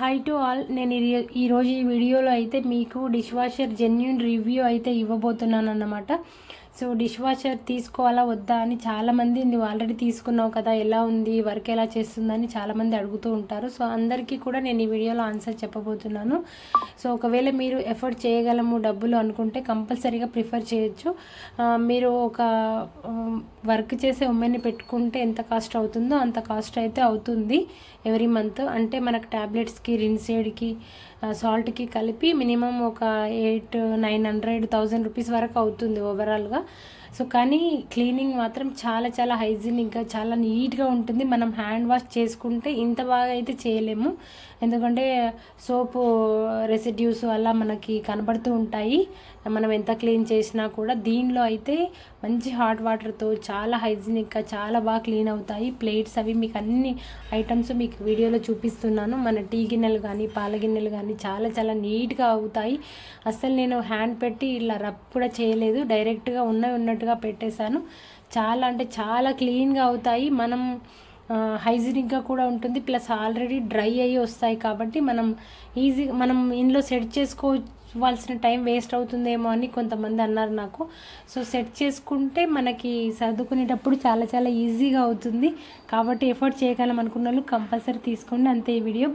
Hi to all నేను ఈరోజు ఈ వీడియోలో అయితే మీకు డిష్ వాషర్ జెన్యున్ రివ్యూ అయితే ఇవ్వబోతున్నాను అన్నమాట సో డిష్ వాషర్ తీసుకోవాలా వద్దా అని చాలామంది నువ్వు ఆల్రెడీ తీసుకున్నావు కదా ఎలా ఉంది వర్క్ ఎలా చేస్తుందని చాలామంది అడుగుతూ ఉంటారు. సో అందరికీ కూడా నేను ఈ వీడియోలో ఆన్సర్ చెప్పబోతున్నాను. సో ఒకవేళ మీరు ఎఫర్ట్ చేయగలము డబ్బులు అనుకుంటే కంపల్సరీగా ప్రిఫర్ చేయొచ్చు. మీరు ఒక వర్క్ చేసే ఉమెన్ని పెట్టుకుంటే ఎంత కాస్ట్ అవుతుందో అంత కాస్ట్ అయితే అవుతుంది ఎవ్రీ మంత్. అంటే మనకు ట్యాబ్లెట్స్కి రిన్సేడ్కి సాల్ట్కి కలిపి మినిమం ఒక eight nine hundred thousand rupees వరకు అవుతుంది ఓవరాల్గా. yeah సో కానీ క్లీనింగ్ మాత్రం చాలా చాలా హైజీనిక్గా చాలా నీట్గా ఉంటుంది. మనం హ్యాండ్ వాష్ చేసుకుంటే ఇంత బాగా అయితే చేయలేము. ఎందుకంటే సోపు రెసిడ్యూస్ అలా మనకి కనబడుతూ ఉంటాయి. మనం ఎంత క్లీన్ చేసినా కూడా దీనిలో అయితే మంచి హాట్ వాటర్తో చాలా హైజీనిక్గా చాలా బాగా క్లీన్ అవుతాయి. ప్లేట్స్ అవి మీకు అన్ని ఐటమ్స్ మీకు వీడియోలో చూపిస్తున్నాను. మన టీ గిన్నెలు కానీ పాల గిన్నెలు కానీ చాలా చాలా నీట్గా అవుతాయి. అసలు నేను హ్యాండ్ పెట్టి ఇలా రబ్ కూడా చేయలేదు. డైరెక్ట్గా ఉన్నవి ఉన్నట్టుగా పెట్టేశాను. చాలా అంటే చాలా క్లీన్గా అవుతాయి. మనం హైజీనిక్గా కూడా ఉంటుంది. ప్లస్ ఆల్రెడీ డ్రై అయ్యి వస్తాయి కాబట్టి మనం ఈజీగా మనం ఇంట్లో సెట్ చేసుకోవాల్సిన టైం వేస్ట్ అవుతుందేమో అని కొంతమంది అన్నారు నాకు. సో సెట్ చేసుకుంటే మనకి సర్దుకునేటప్పుడు చాలా చాలా ఈజీగా అవుతుంది. కాబట్టి ఎఫర్ట్ చేయగలం అనుకున్న వాళ్ళు కంపల్సరీ తీసుకోండి. అంతే ఈ వీడియో.